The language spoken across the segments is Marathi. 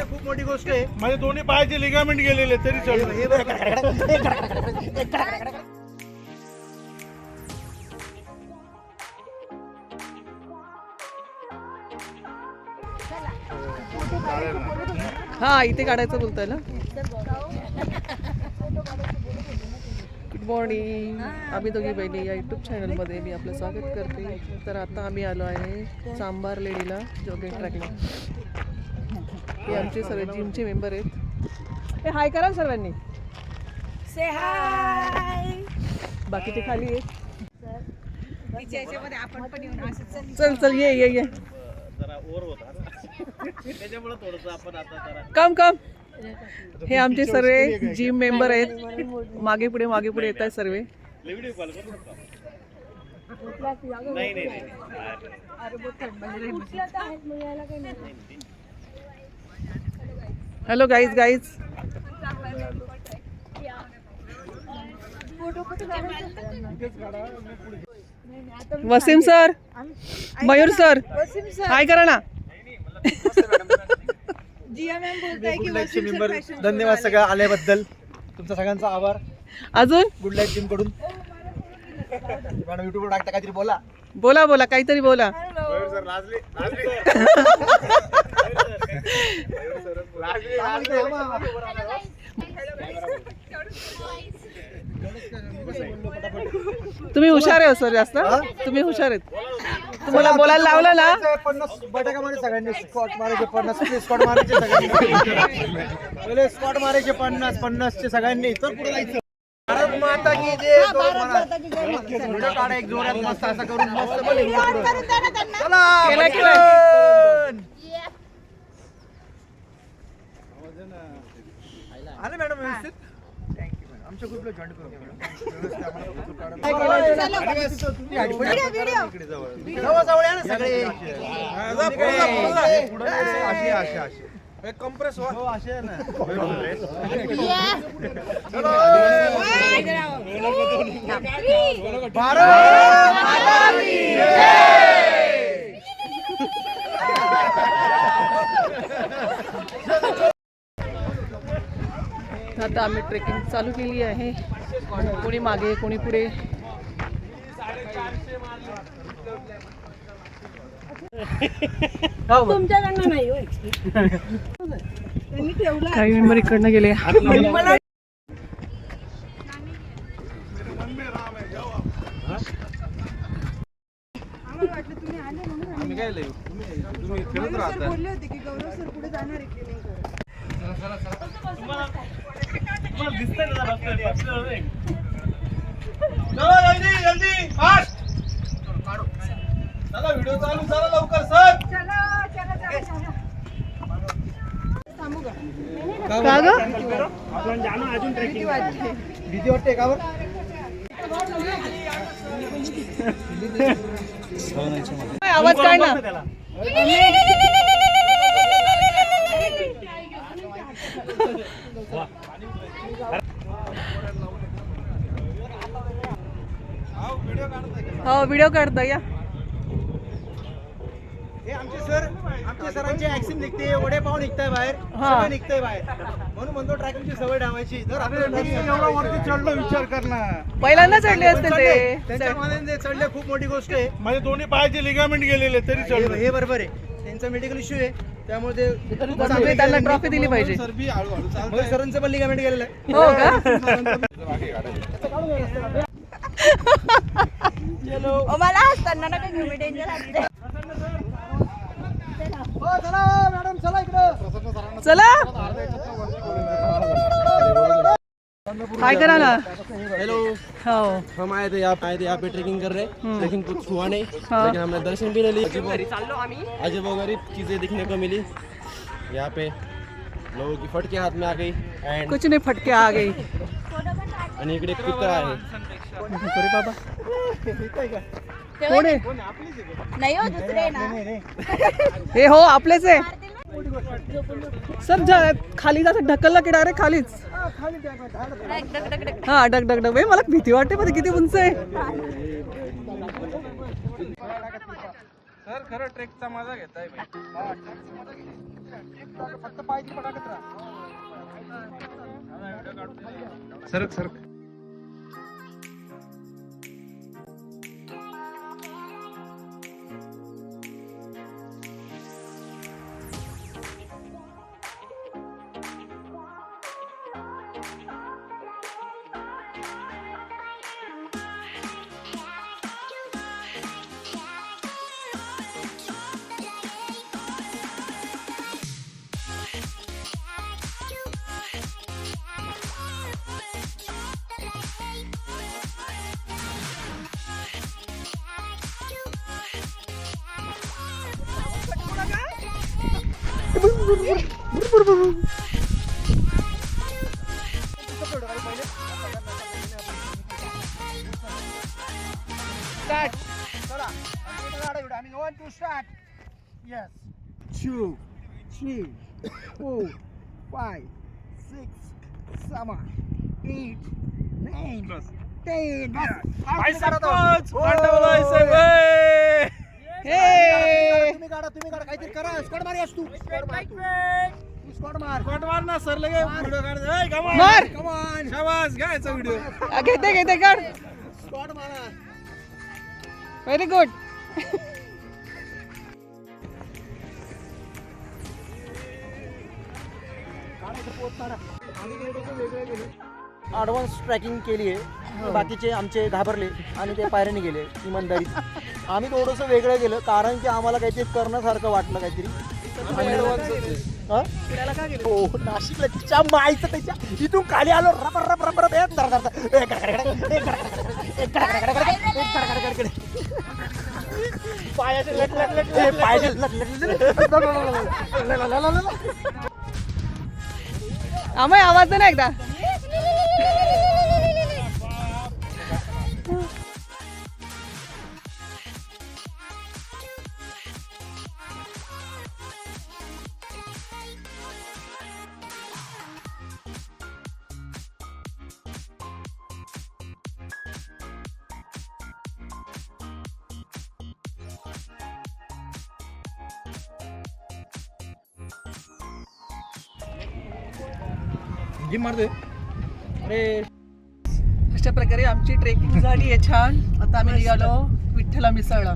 खूप मोठी गोष्ट आहे माझे दोन्ही पायाचे लिगामेंट गेलेले तरी चढलो हा इथे काढायचं बोलतोय ना? गुड मॉर्निंग आम्ही दोघी बहिणी या यूट्यूब चॅनलमध्ये मी आपलं स्वागत करते. तर आता आम्ही आलो आहे सांबार लेडीला जॉगिंग ट्रॅकला हे आमचे सर्व जिमचे मेंबर आहेत. हे हाय करा सर्वांनी. से हाय बाकी ते खाली आहेत. चल. चल ये ये ये. जरा ओर होता. त्याच्यामुळे थोडस आपण आता जरा कम कम हे आमचे सर्व जिम मेंबर आहेत. मागे पुढे मागे पुढे येत आहेत सर्व. Hello guys guys Wasim sir. Mayur sir. Hi करा ना. जिया मॅम बोलताय की गुडलाईटचे मेंबर धन्यवाद सगळ्या आल्याबद्दल. तुमचा सगळ्यांचा आभार. अजून? गुडलाईट टीमकडून. मॅडम युट्यूबवर टाकता काहीतरी बोला. बोला बोला काहीतरी बोला. तुम्ही हुशार आहे हो सर जास्त. तुम्ही हुशार आहेत. तुम्हाला बोलायला लावलं ना? पन्नास बटाकामध्ये सगळ्यांनी स्कॉट मारायचे पन्नास स्कॉट मारायचे सगळ्यांनी. पहिले स्कॉट मारायचे पन्नास पन्नासचे सगळ्यांनी. तर पुढे जायचं. भारत माता की जय तो म्हणा. व्हिडिओ काढा एक जोरात मस्त असं करून मस्त बोल इकडे पुढं. चला केलं, केलं. पटकन. आले मॅडम व्यवस्थित? आमच्या ग्रुपला जॉईन करू व्यवस्थित आम्हाला photo काढा. इकडे जवळ. जवळ जवळ या ना सगळे हो ना आता आम्ही ट्रेकिंग चालू केली आहे. कोणी मागे कोणी पुढे. तुमच्याकडनं नाही होय त्यांनी ठेवला. काही मेंबर इकडनं गेले. आम्हाला वाटलं तुम्ही आले म्हणून आम्ही- मयूर सर बोलले होते की गौरव सर पुढे जाणार आहे ट्रेनिंग व्हिडिओ चालू चला लवकर सर चला चला चला चला थांबू का भीती वाटते का बरं आवाज काय ना? व्हिडिओ काढता या. हे आमचे सर आमचे सरांचे निघते निघताय बाहेर हा. सगळं निघतंय बाहेर. म्हणून म्हणतो ट्रॅकिंगची सवय ठेवायची जर एवढा वरती चढलो विचार कर ना. पहिल्यांदा चढले असते ते. चढले खूप मोठी गोष्ट आहे. माझे दोन्ही पायाचे लिगामेंट गेलेले तरी हे चढलो. हे बरोबर आहे. त्यांचा मेडिकल इश्यू आहे. त्यामुळे ते खूप तुम्ही चांगले त्यांना. ट्रॉफी दिली पाहिजे. मग सरांचं पण लिगामेंट गेलेलं आहे. हो का? मला हसताना नका घेऊ मी डेंजर असते चला मॅडम चला इकडं. चला. काय करा ना हेलो हो. हम आए थे यहाँ आए थे यहाँ पे ट्रेकिंग कर रहे हैं लेकिन कुछ हुआ नहीं हाँ। लेकिन हमने दर्शन भी ले लिए। अजीब गरीब चीज़ें दिखने को मिली। यहाँ पे लोगों की फटके हाथ में आ गई एंड कुछ नहीं फटके आ गई। आणि इकडे आहे बाबा कोण आहे? नाही हो दुसरे ना. हे हो आपलेच आहे. सर जा खाली जात ढकलला की डायरेक्ट खालीच. खाली टाक, ढाल. हा डग डग डग मला भीती वाटते पण किती उंच आहे. सर खरं ट्रेकचा मजा घेताय फक्त पायची सरक सरक one two start yes two three four five six seven eight nine ten हे तुम्ही काहीतरी करा. स्कॉट मारी तू. स्कॉट मार तू. तू स्कॉट मार. कोट मार ना सर लगे व्हिडिओ काढ. मार. कमान शाबास घ्यायचा व्हिडिओ आ, घेते घेते काढ. स्कॉट मारा. व्हेरी गुड ॲडव्हान्स ट्रॅकिंग केली आहे. बाकीचे आमचे घाबरले आणि ते पायऱ्याने गेले. इमानदारीत आम्ही थोडंसं वेगळं गेलं कारण की आम्हाला काहीतरी करण्यासारखं वाटलं काहीतरी हा? हो नाशिकला तिच्या माईचं त्याच्या इथून खाली आलो रप रप रप रप एक धर धर धर. एक गडगड, जिम मारते अरे. अशा प्रकारे आमची ट्रेकिंग झाली आहे छान. आता आम्ही निघालो विठ्ठला मिसळला.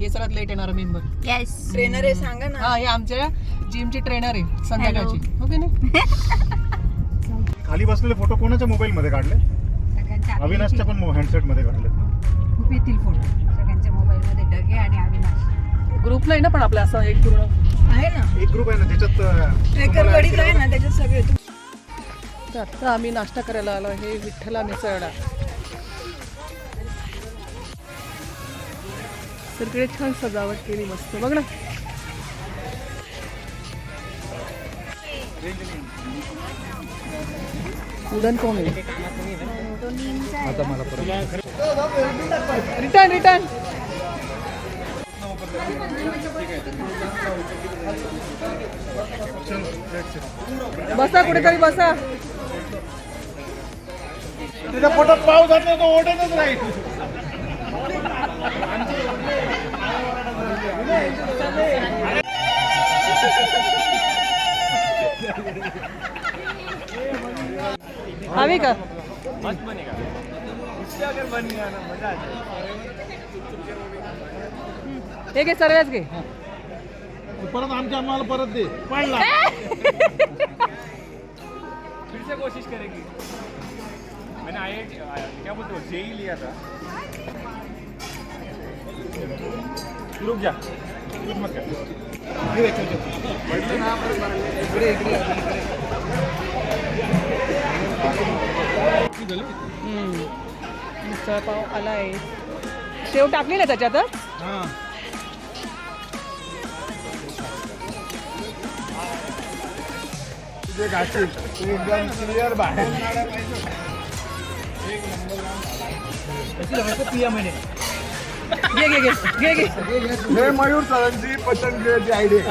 हे सगळ्यात लेट येणार मेंबर. येस ट्रेनर आहे सांगा ना. हा हे आमच्या जिमची ट्रेनर आहे संध्याकाळची. हो की नाही? खाली बसलेले फोटो कोणाच्या मोबाईल मध्ये काढले? अविनाशच्या पण हँडसेटमध्ये काढले. खूप येतील फोटो सगळ्यांच्या मोबाईल मध्ये डगे आणि अविनाश. ग्रुप नाही ना पण आपला असं एक पूर्ण. आहे ना. एक ग्रुप आहे ना त्याच्यात ट्रेकर गडीत आहे ना त्याच्यात सगळे. तर आता आम्ही नाश्ता करायला आलो आहे विठ्ठला मिसळला सगळे छान सजावट केली मस्त. बघ ना. उडन कोण आहे? Return return. बसा कुठेतरी बसा. त्याच्या पोटात पाव घातला तो ओढतच राहील. हवी का? हे घे सर्वच घे. परत आमच्या आम्हाला परत दे. पडला. फिर से कोशिश करेंगे. मैंने आई क्या बोलते हो जेई लिया था रुक जा रुक मत कर मिसळ पाव आलाय शेव टाकली ना त्याच्यातच तुझे घाशील तू एकदम क्लिअर बाहेर घे घे घे घे घे. हे मयूर सरांची पतंग आयडिया.